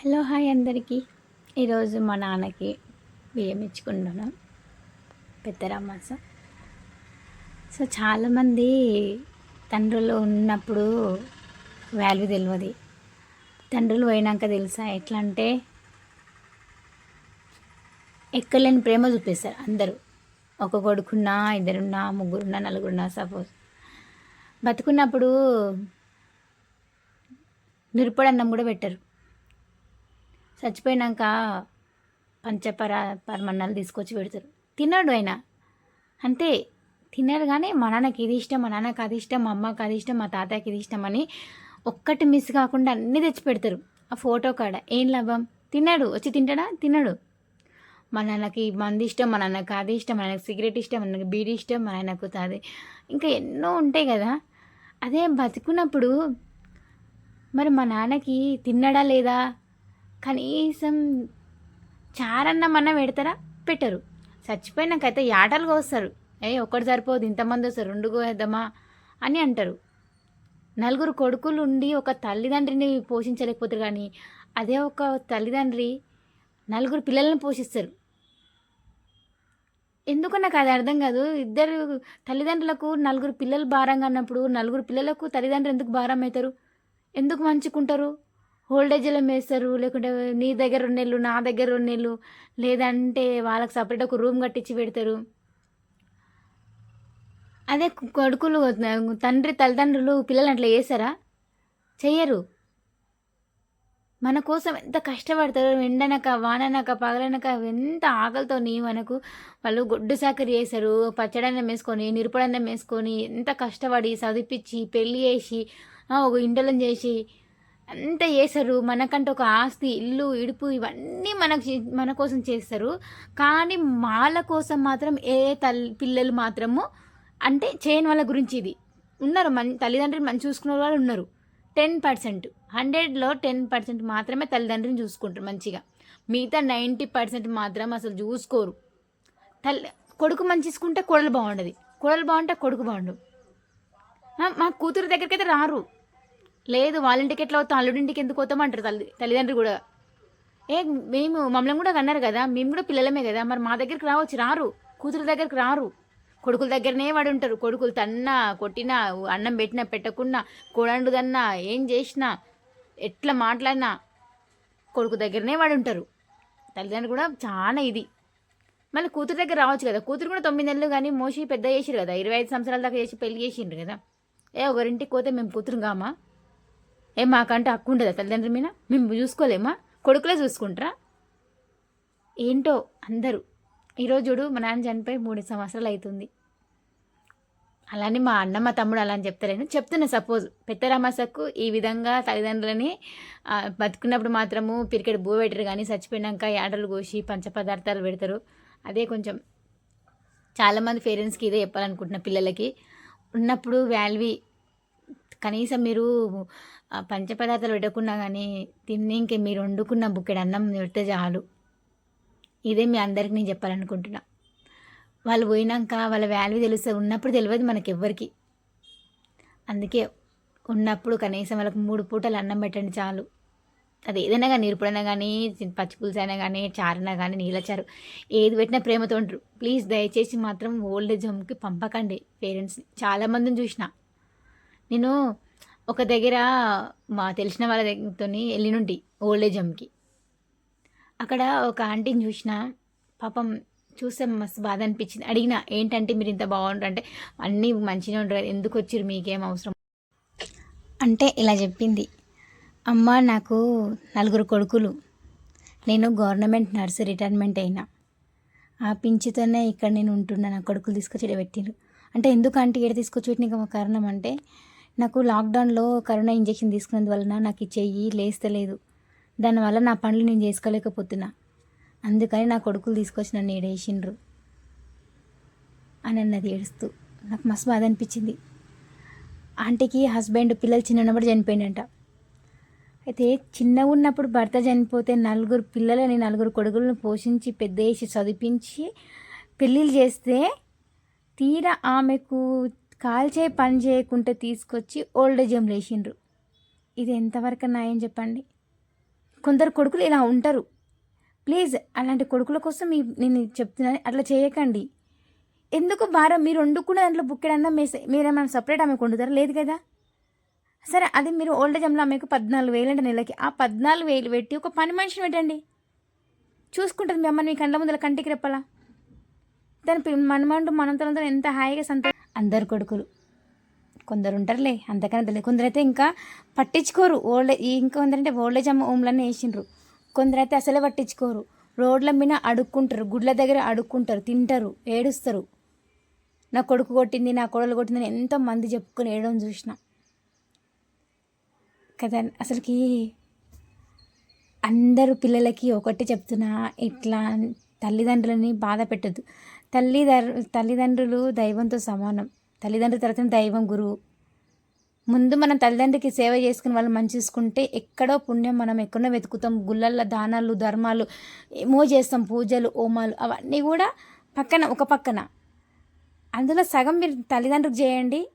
Hello hi అందరికీ. ఈరోజు మా నాన్నకి బియ్యం ఇచ్చుకుంటున్నాను పెద్దరామాసం సో చాలామంది తండ్రులు ఉన్నప్పుడు వాల్యూ తెలియదు తండ్రులు పోయినాక తెలుసా ఎట్లా అంటే ఎక్కలేని ప్రేమ చూపిస్తారు అందరూ. ఒక కొడుకున్నా ఇద్దరున్నా ముగ్గురున్నా నలుగురున్నా సపోజ్ బతుకున్నప్పుడు నిరుపడన్నం కూడా పెట్టరు. చచ్చిపోయినాక పంచపర పరమన్నాలు తీసుకొచ్చి పెడతారు. తిన్నాడు ఆయన. అంతే తిన్నారు కానీ మా నాన్నకి ఇది ఇష్టం మా నాన్నకి అది ఇష్టం మా అమ్మకి అది ఇష్టం మా తాతయ్యకి ఇది ఇష్టం అని ఒక్కటి మిస్ కాకుండా అన్నీ తెచ్చి పెడతారు. ఆ ఫోటో కాడ ఏం లాభం? తిన్నాడు. వచ్చి తింటాడా? తిన్నాడు. మా నాన్నకి మంది ఇష్టం మా నాన్నకి అది ఇష్టం మా నాన్నకి సిగరెట్ ఇష్టం మా నాన్నకి బీడీ ఇష్టం మా నాన్నకు అది. ఇంకా ఎన్నో ఉంటాయి కదా. అదే బతుకున్నప్పుడు మరి మా నాన్నకి తిన్నాడా లేదా? కనీసం చారన్నమన్నా పెడతారా? పెట్టరు. చచ్చిపోయినాకైతే యాటలు కోస్తారు. ఏ ఒక్కటి సరిపోదు ఇంతమంది వస్తారు రెండు కోద్దామా అని అంటారు. నలుగురు కొడుకులు ఉండి ఒక తల్లిదండ్రిని పోషించలేకపోతారు కానీ అదే ఒక తల్లిదండ్రి నలుగురు పిల్లల్ని పోషిస్తారు. ఎందుకు నాకు అది అర్థం కాదు. ఇద్దరు తల్లిదండ్రులకు నలుగురు పిల్లలు భారంగా అన్నప్పుడు నలుగురు పిల్లలకు తల్లిదండ్రులు ఎందుకు భారం అవుతారు ఎందుకు మంచుకుంటారు? హోల్డేజ్లో వేస్తారు లేకుంటే నీ దగ్గర ఉన్నెళ్ళు నా దగ్గర ఉన్నెళ్ళు లేదంటే వాళ్ళకి సపరేట్ ఒక రూమ్ కట్టించి పెడతారు. అదే కొడుకులు తండ్రి తల్లిదండ్రులు పిల్లలు అట్లా చేస్తారా? చెయ్యరు. మన కోసం ఎంత కష్టపడతారు ఎండనక వాననక పగలనక ఎంత ఆకలితోని మనకు వాళ్ళు గొడ్డు సాకరి చేశారు పచ్చడన్నం వేసుకొని నిరుపడన్నం వేసుకొని ఎంత కష్టపడి చదివిపించి పెళ్ళి చేసి ఒక ఇంటలం చేసి అంత చేస్తారు. మనకంటే ఒక ఆస్తి ఇల్లు ఇడుపు ఇవన్నీ మనకు చే- మన కోసం చేస్తారు. కానీ వాళ్ళ కోసం మాత్రం ఏ తల్లి పిల్లలు మాత్రము అంటే చేయని వాళ్ళ గురించి ఇది. ఉన్నారు మన తల్లిదండ్రులు మంచి చూసుకునే వాళ్ళు ఉన్నారు. టెన్ పర్సెంట్ హండ్రెడ్లో టెన్ పర్సెంట్ మాత్రమే తల్లిదండ్రులను చూసుకుంటారు మంచిగా. మిగతా నైంటీ పర్సెంట్ మాత్రం అసలు చూసుకోరు. తల్లి కొడుకు మంచి చూసుకుంటే కొడలు బాగుండదు. కొడలు బాగుంటే కొడుకు బాగుండు. మా- మా కూతురు దగ్గరికి అయితే రారు. లేదు వాళ్ళ ఇంటికి ఎట్లా వస్తాం అల్లుడింటికి ఎందుకు పోతాం అంటారు తల్లి తల్లిదండ్రులు కూడా. ఏ మేము మమ్మల్ని కూడా కన్నారు కదా? మేము కూడా పిల్లలమే కదా? మరి మా దగ్గరికి రావచ్చు రారు. కూతురు దగ్గరికి రారు. కొడుకుల దగ్గరనే వాడు ఉంటారు. కొడుకులు తన్నా కొట్టినా అన్నం పెట్టినా పెట్టకున్నా కోడండుదన్నా ఏం చేసినా ఎట్లా మాట్లాడినా కొడుకు దగ్గరనే వాడు ఉంటారు. తల్లిదండ్రులు కూడా చాలా ఇది. మళ్ళీ కూతురు దగ్గర రావచ్చు కదా? కూతురు కూడా తొమ్మిది నెలలు కానీ మోసి పెద్ద చేసిరు కదా? ఇరవై ఐదు సంవత్సరాల దాకా చేసి పెళ్ళి చేసిండ్రు కదా? ఏ ఒకరింటికి పోతే మేము కూతురు కామా? ఏ మాకంటే హక్కు ఉండదా తల్లిదండ్రుల మీద? మేము చూసుకోలేమా? కొడుకులే చూసుకుంటారా? ఏంటో అందరూ. ఈరోజు చూడు మా నాన్న చనిపోయి మూడు సంవత్సరాలు అవుతుంది. అలానే మా అన్న మా తమ్ముడు అలా అని చెప్తలేను చెప్తున్నా సపోజ్. పెద్దరామసకు ఈ విధంగా తల్లిదండ్రులని బతుకున్నప్పుడు మాత్రము పిరికెడు బూ పెట్టరు కానీ చచ్చిపోయినాక యాడలు కోసి పంచపదార్థాలు పెడతారు. అదే కొంచెం చాలామంది పేరెంట్స్కి ఇదే చెప్పాలనుకుంటున్న పిల్లలకి. ఉన్నప్పుడు వాల్యూ కనీసం మీరు ఆ, పంచపదార్థాలు పెట్టకున్నా కానీ తిని ఇంకే మీరు వండుకున్న బుక్కెడు అన్నం పెడితే చాలు. ఇదే మీ అందరికి నేను చెప్పాలనుకుంటున్నా. వాళ్ళు పోయినాక వాళ్ళ వాల్యూ తెలుస్తుంది. ఉన్నప్పుడు తెలియదు మనకి ఎవ్వరికి అందుకే ఉన్నప్పుడు కనీసం వాళ్ళకి మూడు పూటలు అన్నం పెట్టండి చాలు. అది ఏదైనా కానీ నిరుపుడైనా కానీ పచ్చి పులుసు అయినా కానీ చారినా కానీ నీళ్ళచారు ఏది పెట్టినా ప్రేమతో ఉంటారు. ప్లీజ్ దయచేసి మాత్రం ఓల్డ్ ఏజ్ హోమ్కి పంపకండి పేరెంట్స్ని చాలామందిని చూసిన. నేను ఒక దగ్గర మా తెలిసిన వాళ్ళ దగ్గరతో వెళ్ళినుండి ఓల్డ్ ఏజ్ హోమ్కి అక్కడ ఒక ఆంటీని చూసిన పాపం చూస్తే మస్తు బాధ అనిపించింది. అడిగిన ఏంటంటే మీరు ఇంత బాగుంటారు అంటే అన్నీ మంచిగా ఉండరు ఎందుకు వచ్చిర్రు మీకేం అవసరం? అంటే ఇలా చెప్పింది. అమ్మ నాకు నలుగురు కొడుకులు. నేను గవర్నమెంట్ నర్సు రిటైర్మెంట్ అయినా. ఆ పింఛతోనే ఇక్కడ నేను ఉంటున్నా నా కొడుకులు తీసుకొచ్చి పెట్టిండ్రు అంటే ఎందుకు అంటే ఇక్కడ తీసుకొచ్చి పెట్టిన? ఒక కారణం అంటే నాకు లాక్డౌన్లో కరోనా ఇంజెక్షన్ తీసుకున్నందువలన నాకు ఈ చెయ్యి లేస్తలేదు. దానివల్ల నా పనులు నేను చేసుకోలేకపోతున్నా. అందుకని నా కొడుకులు తీసుకొచ్చి నన్ను ఏడేసిండ్రు అని అన్నది ఏడుస్తూ నాకు మస్తు బాధ అనిపించింది. ఆంటీకి హస్బెండ్ పిల్లలు చిన్న ఉన్నప్పుడు చనిపోయిందంట అయితే చిన్నగా ఉన్నప్పుడు భర్త చనిపోతే నలుగురు పిల్లలని నలుగురు కొడుకులను పోషించి పెద్ద చేసి చదివించి పెళ్ళిళ్ళు చేస్తే తీరా ఆమెకు కాల్చే పని చేయకుంటే తీసుకొచ్చి ఓల్డ్ ఏజ్ లేచిండ్రు వేసిండ్రు ఇది ఎంతవరకు న్యాయం చెప్పండి కొందరు కొడుకులు ఇలా ఉంటారు ప్లీజ్ అలాంటి కొడుకుల కోసం మీ నేను చెప్తున్నాను అట్లా చేయకండి ఎందుకు భారం మీరు వండుకున్న దాంట్లో బుక్కెడన్నా మీ మీరేమైనా సపరేట్ ఆమెకు వండుతారా లేదు కదా సరే అది మీరు ఓల్డ్ ఏజ్ ఆమెకు పద్నాలుగు వేలు అంటే నెలకి ఆ పద్నాలుగు వేలు పెట్టి ఒక పని మనిషిని పెట్టండి చూసుకుంటుంది మీ అమ్మని మీ కండ్ల ముందర కంటికి రెప్పలా దాని పి- మనమంటూ మనంతో ఎంత హాయిగా సంతోషం అందరు కొడుకులు. కొందరు ఉంటారులే అంతకన్నా తెలియదు. కొందరైతే ఇంకా పట్టించుకోరు. ఓల్డ్ ఇంకొందరంటే ఓల్డ్ ఓల్డేజ్ అమ్మ హోమ్లన్నీ వేసిండ్రు. కొందరైతే అసలే పట్టించుకోరు. రోడ్ల మీద అడుక్కుంటారు. గుడ్ల దగ్గర అడుక్కుంటారు. తింటారు. ఏడుస్తారు. నా కొడుకు కొట్టింది నా కొడలు కొట్టింది ఎంతో మంది చెప్పుకొని ఏడవడం చూసిన. కదా అసలుకి అందరు పిల్లలకి ఒకటి చెప్తున్నా ఇట్లా తల్లిదండ్రులని బాధ పెట్టద్దు. తల్లిదర్ తల్లిదండ్రులు దైవంతో సమానం. తల్లిదండ్రుల తర్వాత దైవం గురువు. ముందు మనం తల్లిదండ్రికి సేవ చేసుకుని వాళ్ళు మంచి చూసుకుంటే ఎక్కడో పుణ్యం మనం ఎక్కడో వెతుకుతాం. గుళ్ళల్లో దానాలు ధర్మాలు ఏమో చేస్తాం. పూజలు హోమాలు అవన్నీ కూడా పక్కన ఒక పక్కన. అందులో సగం మీరు తల్లిదండ్రులకు చేయండి.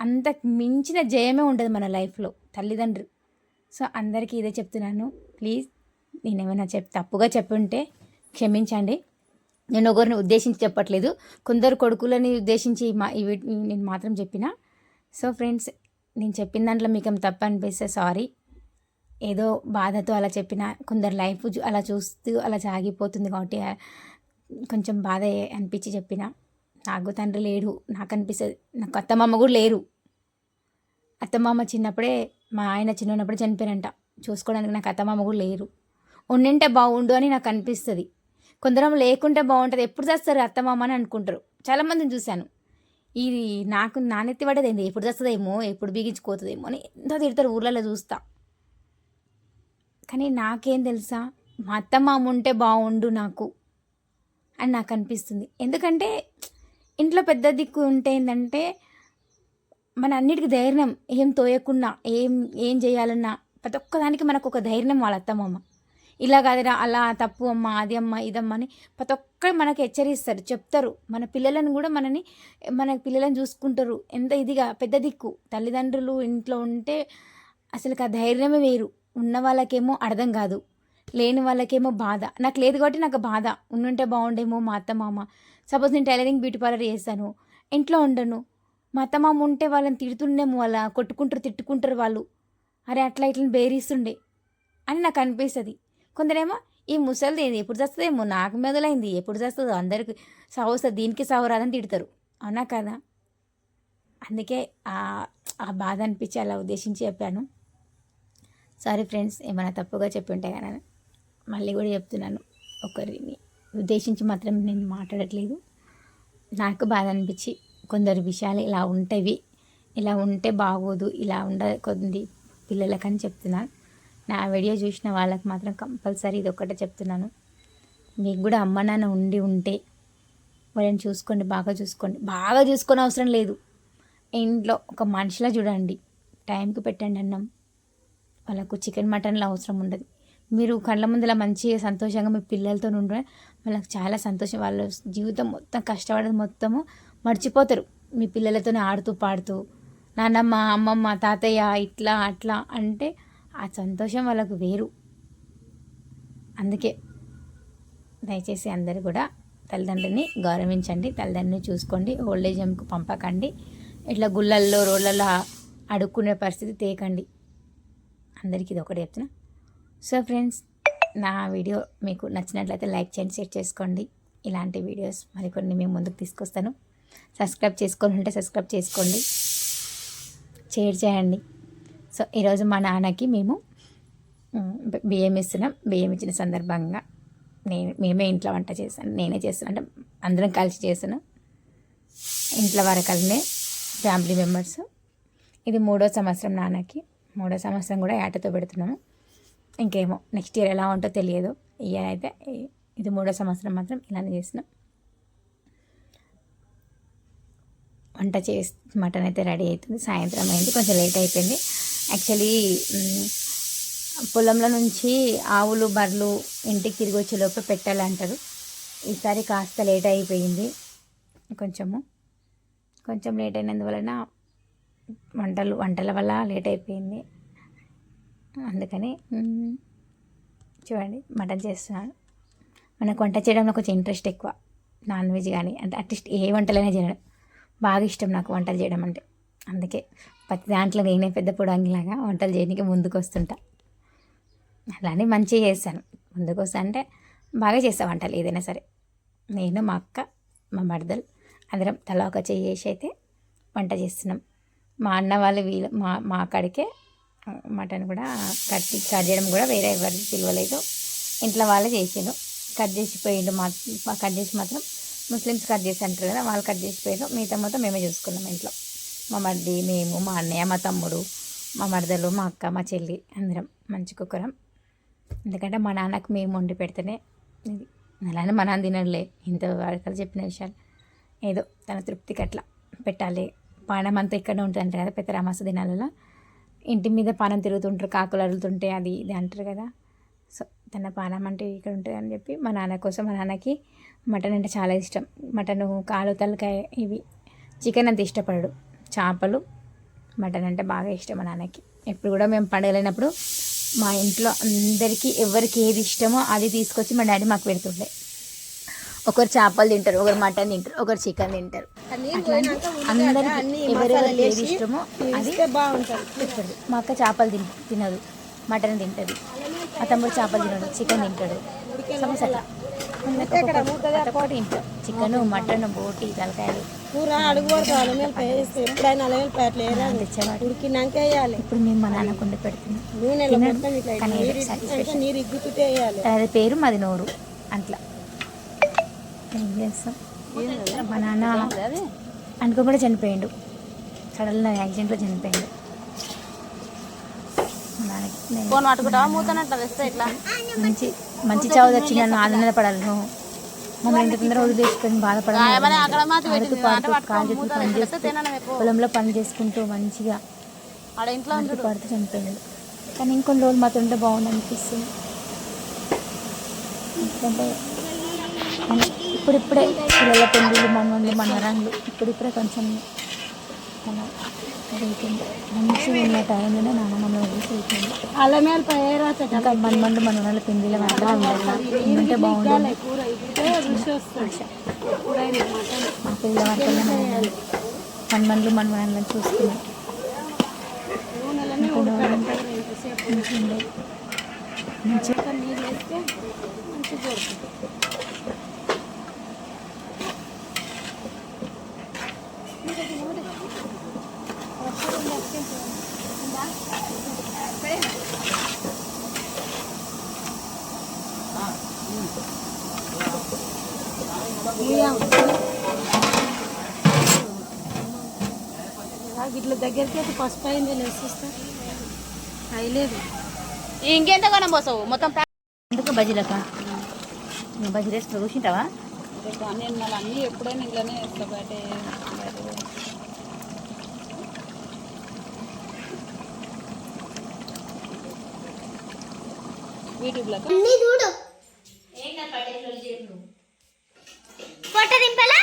అంత మించిన జయమే ఉండదు మన లైఫ్లో తల్లిదండ్రులు. సో అందరికీ ఇదే చెప్తున్నాను. ప్లీజ్ నేను ఏమైనా చెప్ తప్పుగా చెప్పుంటే క్షమించండి. నేను ఒకరిని ఉద్దేశించి చెప్పట్లేదు. కొందరు కొడుకులని ఉద్దేశించి మా ఇవి నేను మాత్రం చెప్పిన. సో ఫ్రెండ్స్ నేను చెప్పిన దాంట్లో మీకు ఏమైనా తప్పు అనిపిస్తే సారీ. ఏదో బాధతో అలా చెప్పిన కొందరు లైఫ్ అలా చూస్తూ అలా సాగిపోతుంది కాబట్టి కొంచెం బాధ అనిపించి చెప్పిన. నాకు తండ్రి లేడు. నాకు అనిపిస్తుంది నాకు అత్తమామ కూడా లేరు. అత్తమామ చిన్నప్పుడే మా ఆయన చిన్న ఉన్నప్పుడే చనిపోయారంట. చూసుకోవడానికి నాకు అత్తమామ కూడా లేరు. ఉండింటే బాగుండు అని నాకు అనిపిస్తుంది. కొందరం లేకుంటే బాగుంటుంది. ఎప్పుడు చేస్తారు అత్తమామ అని అనుకుంటారు. చాలామందిని చూశాను. ఇది నాకు నాణ్యత పడేది ఏంది? ఎప్పుడు చేస్తుందేమో? ఎప్పుడు బిగించిపోతుందేమో అని ఎంతో తిడతారు. ఊర్లలో చూస్తా. కానీ నాకేం తెలుసా? మా అత్తమామ ఉంటే బాగుండు నాకు అని నాకు అనిపిస్తుంది. ఎందుకంటే ఇంట్లో పెద్ద దిక్కు ఉంటే ఏంటంటే మన అన్నిటికీ ధైర్యం. ఏం తోయకున్నా ఏం ఏం చేయాలన్నా ప్రతి ఒక్కదానికి మనకు ఒక ధైర్యం వాళ్ళ అత్తమామ ఇలా కాదురా అలా తప్పు అమ్మ అది అమ్మ ఇదమ్మ అని ప్రతి ఒక్కరు మనకు హెచ్చరిస్తారు చెప్తారు. మన పిల్లలను కూడా మనని మన పిల్లలను చూసుకుంటారు. ఎంత ఇదిగా పెద్ద దిక్కు. తల్లిదండ్రులు ఇంట్లో ఉంటే అసలు ఆ ధైర్యమే వేరు. ఉన్న వాళ్ళకేమో అర్థం కాదు. లేని వాళ్ళకేమో బాధ. నాకు లేదు కాబట్టి నాకు బాధ. ఉండుంటే బాగుండేమో మా అత్త మామ. సపోజ్ నేను టైలరింగ్ బ్యూటీ పార్లర్ చేస్తాను. ఇంట్లో ఉండను. మా అత్త మామ ఉంటే వాళ్ళని తిడుతుండేమో వాళ్ళ కొట్టుకుంటారు తిట్టుకుంటారు వాళ్ళు. అరే అట్లా ఇట్లా బేరిస్తుండే అని నాకు అనిపిస్తుంది. కొందరేమో ఈ ముసలిది ఏది ఎప్పుడు చేస్తుందేమో? నాకు మొదలైంది. ఎప్పుడు చేస్తుందో? అందరికి సావు వస్తుంది దీనికి సావు తిడతారు. అవునా కదా? అందుకే ఆ ఆ బాధ అనిపించి అలా ఉద్దేశించి చెప్పాను. సారీ ఫ్రెండ్స్ ఏమైనా తప్పుగా చెప్పి ఉంటే కానీ మళ్ళీ కూడా చెప్తున్నాను ఒకరిని. ఉద్దేశించి మాత్రం నేను మాట్లాడట్లేదు. నాకు బాధ అనిపించి కొందరు విషయాలు ఇలా ఉంటవి. ఇలా ఉంటే బాగోదు. ఇలా ఉండకొంది పిల్లలకని చెప్తున్నాను నా వీడియో చూసిన వాళ్ళకి మాత్రం కంపల్సరీ ఇది ఒక్కటే చెప్తున్నాను. మీకు కూడా అమ్మ నాన్న ఉండి ఉంటే వాళ్ళని చూసుకోండి బాగా చూసుకోండి. బాగా చూసుకొని అవసరం లేదు. ఇంట్లో ఒక మనిషిలా చూడండి. టైంకి పెట్టండి అన్నం. వాళ్ళకు చికెన్ మటన్లో అవసరం ఉండదు. మీరు కళ్ళ ముందర మంచిగా సంతోషంగా మీ పిల్లలతో ఉండడం వాళ్ళకి చాలా సంతోషం. వాళ్ళ జీవితం మొత్తం కష్టపడేది మొత్తము మర్చిపోతారు. మీ పిల్లలతోనే ఆడుతూ పాడుతూ నాన్నమ్మ అమ్మమ్మ తాతయ్య ఇట్లా అట్లా అంటే ఆ సంతోషం వాళ్ళకు వేరు. అందుకే దయచేసి అందరూ కూడా తల్లిదండ్రులని గౌరవించండి తల్లిదండ్రుని చూసుకోండి ఓల్డ్ ఏజ్ హోమ్కి పంపకండి ఇట్లా గుళ్ళల్లో రోడ్లలో అడుక్కునే పరిస్థితి తేకండి. అందరికీ ఇది ఒకటి చెప్తున్నా. సో ఫ్రెండ్స్ నా వీడియో మీకు నచ్చినట్లయితే లైక్ చేయండి షేర్ చేసుకోండి. ఇలాంటి వీడియోస్ మరికొన్ని మేము ముందుకు తీసుకొస్తాను. సబ్స్క్రైబ్ చేసుకోని ఉంటే సబ్స్క్రైబ్ చేసుకోండి. షేర్ చేయండి. సో ఈరోజు మా నాన్నకి మేము బియ్యం ఇస్తున్నాం. బియ్యం ఇచ్చిన సందర్భంగా నేను మేమే ఇంట్లో వంట చేశాను నేనే చేస్తాను. అంటే అందరం కలిసి చేశాను ఇంట్లో వరకల్నే ఫ్యామిలీ మెంబర్స్. ఇది మూడో సంవత్సరం నాన్నకి. మూడో సంవత్సరం కూడా ఏటతో పెడుతున్నాము. ఇంకేమో నెక్స్ట్ ఇయర్ ఎలా ఉంటో తెలియదు. ఇయర్ అయితే ఇది మూడో సంవత్సరం మాత్రం ఇలానే చేసినాం వంట చేసి మటన్ అయితే రెడీ అవుతుంది. సాయంత్రం అయింది. కొంచెం లేట్ అయిపోయింది. యాక్చువల్లీ పొలంలో నుంచి ఆవులు బర్రెలు ఇంటికి తిరిగి వచ్చే లోపల పెట్టాలంటారు ఈసారి కాస్త లేట్ అయిపోయింది కొంచెము. కొంచెం లేట్ అయినందువలన వంటలు వంటల వల్ల లేట్ అయిపోయింది. అందుకని చూడండి మటన్ చేస్తున్నాను. మనకు వంట చేయడంలో కొంచెం ఇంట్రెస్ట్ ఎక్కువ. నాన్ వెజ్ కానీ అంటే అట్లీస్ట్ ఏ వంటలైనా చేయడం బాగా ఇష్టం నాకు వంటలు చేయడం అంటే. అందుకే ప్రతి దాంట్లో నేనే పెద్ద పొడంగిలాగా వంటలు చేయడానికి ముందుకు వస్తుంటా అలానే మంచిగా చేస్తాను ముందుకు వస్తా అంటే బాగా చేస్తా వంటలు ఏదైనా సరే. నేను మా అక్క మా మరదలు అందరం తలా ఒక చెయ్యి చేసి అయితే వంట చేస్తున్నాం. మా అన్న వాళ్ళు వీళ్ళు మా మా అక్కడికే మటన్ కూడా కట్ కట్ చేయడం కూడా వేరే ఎవరికి పిలవలేదు ఇంట్లో వాళ్ళే చేసారు కట్ చేసిపోయిండు మా కట్ చేసి మాత్రం ముస్లిమ్స్ కట్ చేసి అంటారు కదా వాళ్ళు కట్ చేసిపోయారు మిగతా మొత్తం మేమే చూసుకున్నాం ఇంట్లో. మా మరిది మేము మా అన్నయ్య మా తమ్ముడు మా మరదలు మా అక్క మా చెల్లి అందరం మంచి కుక్కరం. ఎందుకంటే మా నాన్నకు మేము వండి పెడితేనే ఇది. అలానే మా నాన్న తినడులే. ఇంత వాడకాలు చెప్పిన విషయాలు. ఏదో తన తృప్తికి అట్లా పెట్టాలి. పానం అంతా ఇక్కడే ఉంటుంది అంటారు కదా పెద్ద రామాస దినాలలో. ఇంటి మీద పానం తిరుగుతుంటారు కాకులు అరుగుతుంటే అది ఇది అంటారు కదా. సో తన పానం అంటే ఇక్కడ ఉంటుంది అని చెప్పి మా నాన్న కోసం మా నాన్నకి మటన్ అంటే చాలా ఇష్టం. మటను కాలు తలకాయ ఇవి. చికెన్ అంత ఇష్టపడడు. చేపలు మటన్ అంటే బాగా ఇష్టం మా నాన్నకి. ఎప్పుడు కూడా మేము పండుగలైనప్పుడు మా ఇంట్లో అందరికీ ఎవరికి ఏది ఇష్టమో అది తీసుకొచ్చి మా డాడీ మాకు పెడుతుండే. ఒకరు చేపలు తింటారు ఒకరు మటన్ తింటారు ఒకరు చికెన్ తింటారు. అందరికి ఎవరెవరికి ఏది ఇష్టమో అది బాగుంటుంది. మా అక్క చేపలు తిన్ తినదు మటన్ తింటుంది. మా తమ్ముడు చేపలు తినడు చికెన్ తింటాడు. సమోసా చికెన్ మటన్ బోటి తలకాయలు కూర అడుగు వేస్తే ఎప్పుడైనా తెచ్చేవాడు ఉడికినాక వేయాలి. ఇప్పుడు మేము మా నాన్న కొండ పెడుతున్నాం. నూనెలో ఇట్లా నీరు ఇగ్గుతుంటే వేయాలి. అది పేరు మాది నోరు అట్లా. ఏం చేస్తాం? మా నాన్న అనుకో కూడా చనిపోయిండు. సడన్గా యాక్సిడెంట్లో చనిపోయిండు. ఫోన్ పట్టుకుంటావా? మూతనట్టు వేస్తే ఇట్లా మంచి మంచి చావు వచ్చి నన్ను ఆనందపడాలను మమ్మల్ని ఇంత తొందరగా వదిలేసుకొని బాధపడాలి పాడుతూ కాలు పొలంలో పని చేసుకుంటూ మంచిగా ఆడుతూ పాడుతూ చనిపోయాడు. కానీ ఇంకొన్ని రోజులు మాత్రం ఉంటే బాగుండు అనిపిస్తుంది ఎందుకంటే ఇప్పుడిప్పుడే పిల్లల పెళ్ళిళ్ళు మనవళ్ళు మనవరాళ్ళు ఇప్పుడిప్పుడే కొంచెం మంచిగా ఉన్న టైంలోనే నాన్న మమ్మల్ని వదిలేసి వెళ్తుంది అల్లమేలు పేరాచ ఇంకా మన మండు మన వాళ్ళ మాత్రం ఉండాలి. ఉంటే బాగుంటుంది మా పిల్లల వాటిల్లో మన మండ్లు మన వాళ్ళని చూసుకున్నాం మంచిగా మంచిగా ఇంకా నీళ్ళు వేస్తే మంచిగా దొరుకుతుంది ఇట్లా దగ్గరికి అయితే పసుపు అయింది వేసేస్తా అయ్యలేదు ఇంకెంత కొనం పోసావు? మొత్తం ఎందుకు బజ్జీలక నువ్వు బజ్జీ వేసి చూసింటావా నేను మళ్ళీ అన్నీ ఎప్పుడైనా ఇట్లానే వేస్తా బయట యూట్యూబ్లో ఫోటో దింపాలా?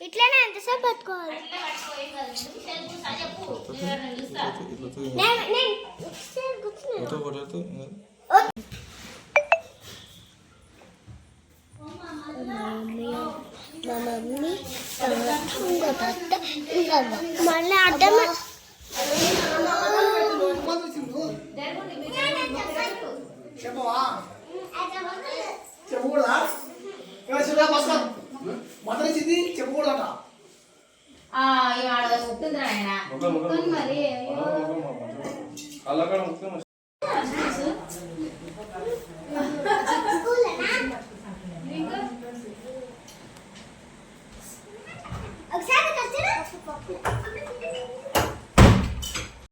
ఇట్లనే ఎంతసేపు పట్టుకోవాలి. మా మమ్మీ ఇంకో తాత ఇంకా మళ్ళీ అడ్డం చెప్పవా చెప్పకూడదా చిన్న వస్తాం మొదటి చింది చెప్పకూడదట మరి